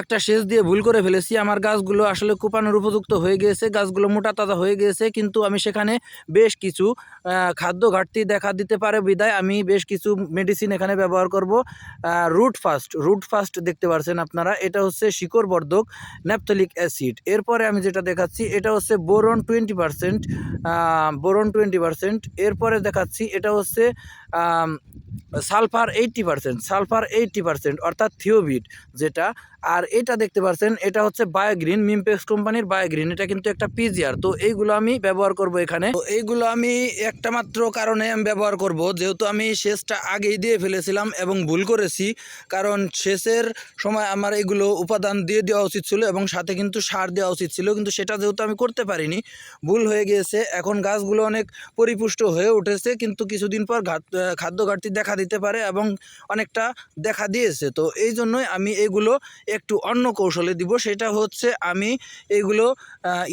একটা সেচ দিয়ে ভুল করে ফেলেছি। আমার গাছগুলো আসলে কোপানোর উপযুক্ত হয়ে গিয়েছে, গাছগুলো মোটা তাজা হয়ে গিয়েছে, কিন্তু আমি সেখানে বেশ কিছু খাদ্য ঘাটতি দেখা দিতে পারে বিদায়। আমি বেশ কিছু মেডিসিন এখানে ব্যবহার করব। রুট ফাস্ট রুট ফাস্ট দেখতে পাচ্ছেন আপনারা। এটা হচ্ছে শিকড় বর্ধক ন্যাপথলিক অ্যাসিড। এরপরে আমি যেটা দেখাচ্ছি, এটা হচ্ছে boron twenty percent boron twenty percent এরপরে দেখাচ্ছি, এটা হচ্ছে sulphur eighty percent sulphur eighty percent অর্থাৎ থিওবিট, যেটা আর এটা দেখতে পাচ্ছেন এটা হচ্ছে বায়োগ্রিন মিমপেক্স কোম্পানির বায়োগ্রিন এটা কিন্তু একটা পিজিআর তো এইগুলো আমি ব্যবহার করব এখানে। তো এইগুলো আমি একটা মাত্র কারণে আমি ব্যবহার করব, যেহেতু আমি সেচটা আগেই দিয়ে ফেলেছিলাম এবং ভুল করেছি, কারণ সেচের সময় আমার এগুলো উপাদান দিয়ে দেওয়া উচিত ছিল এবং সাথে কিন্তু সার দেওয়া উচিত ছিল, কিন্তু সেটা যেহেতু আমি করতে পারিনি, ভুল হয়ে গিয়েছে। এখন গাছগুলো অনেক পরিপুষ্ট হয়ে উঠেছে, কিন্তু কিছুদিন পর খাদ্য ঘাটতি দেখা দিতে পারে এবং অনেকটা দেখা দিয়েছে, তো এই জন্যই আমি এগুলো একটু অন্য কৌশলে দিব, সেটা হচ্ছে আমি এগুলো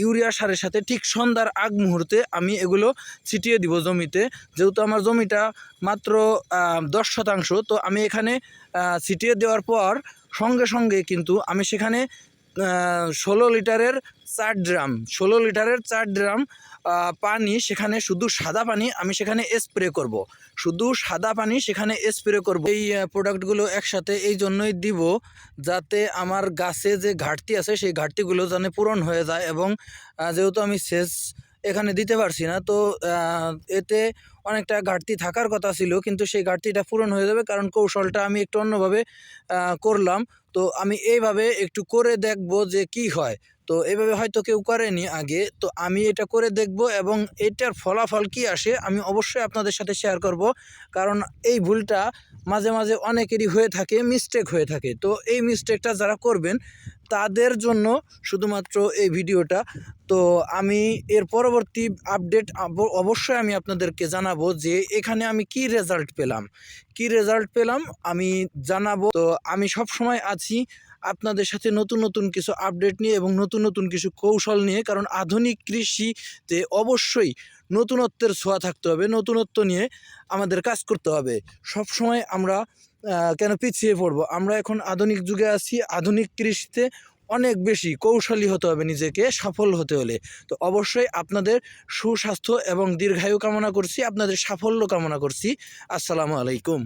ইউরিয়া সারের সাথে ঠিক সন্ধ্যার আগ মুহূর্তে আমি এগুলো ছিটিয়ে দিব জমিতে। যেহেতু আমার জমিটা মাত্র দশ শতাংশ, তো আমি এখানে ছিটিয়ে দেওয়ার পর সঙ্গে সঙ্গে কিন্তু আমি সেখানে ষোলো লিটারের চার ড্রাম, ষোলো লিটারের চার ড্রাম পানি সেখানে শুধু সাদা পানি আমি সেখানে স্প্রে করব। শুধু সাদা পানি সেখানে স্প্রে করব এই প্রোডাক্টগুলো একসাথে এই জন্যই দিব যাতে আমার গাছে যে ঘাটতি আছে সেই ঘাটতিগুলো যেন পূরণ হয়ে যায় এবং যেহেতু আমি সেচ এখানে দিতে পারছি না, তো এতে অনেকটা ঘাটতি থাকার কথা ছিল, কিন্তু সেই ঘাটতিটা পূরণ হয়ে যাবে কারণ কৌশলটা আমি একটু অন্যভাবে করলাম তো আমি এইভাবে একটু করে দেখব যে কি হয়। তো এভাবে হয়তো কেউ করেনি আগে। তো আমি এটা করে দেখব এবং এটার ফলাফল কি আসে আমি অবশ্যই আপনাদের সাথে শেয়ার করব। কারণ এই ভুলটা মাঝে মাঝে অনেকেরই হয়ে থাকে মিস্টেক হয়ে থাকে। তো এই মিস্টেকটা যারা করবেন, তাদের জন্য শুধুমাত্র এই ভিডিওটা। তো আমি এর পরবর্তী আপডেট অবশ্যই আমি আপনাদেরকে জানাব যে এখানে আমি কি রেজাল্ট পেলাম। কি রেজাল্ট পেলাম, আমি জানাব। তো আমি সব সময় আছি আপনাদের সাথে নতুন নতুন কিছু আপডেট নিয়ে এবং নতুন নতুন কিছু কৌশল নিয়ে। কারণ আধুনিক কৃষিতে অবশ্যই নতুনত্বের ছোঁয়া থাকতে হবে, নতুনত্ব নিয়ে আমাদের কাজ করতে হবে। সব সময় আমরা কেন পিছিয়ে পড়ব? আমরা এখন আধুনিক যুগে আছি, আধুনিক কৃষিতে অনেক বেশি কৌশলী হতে হবে নিজেকে, সফল হতে হলে। তো অবশ্যই আপনাদের সুস্বাস্থ্য এবং দীর্ঘায়ু কামনা করছি, আপনাদের সাফল্য কামনা করছি। আসসালামু আলাইকুম।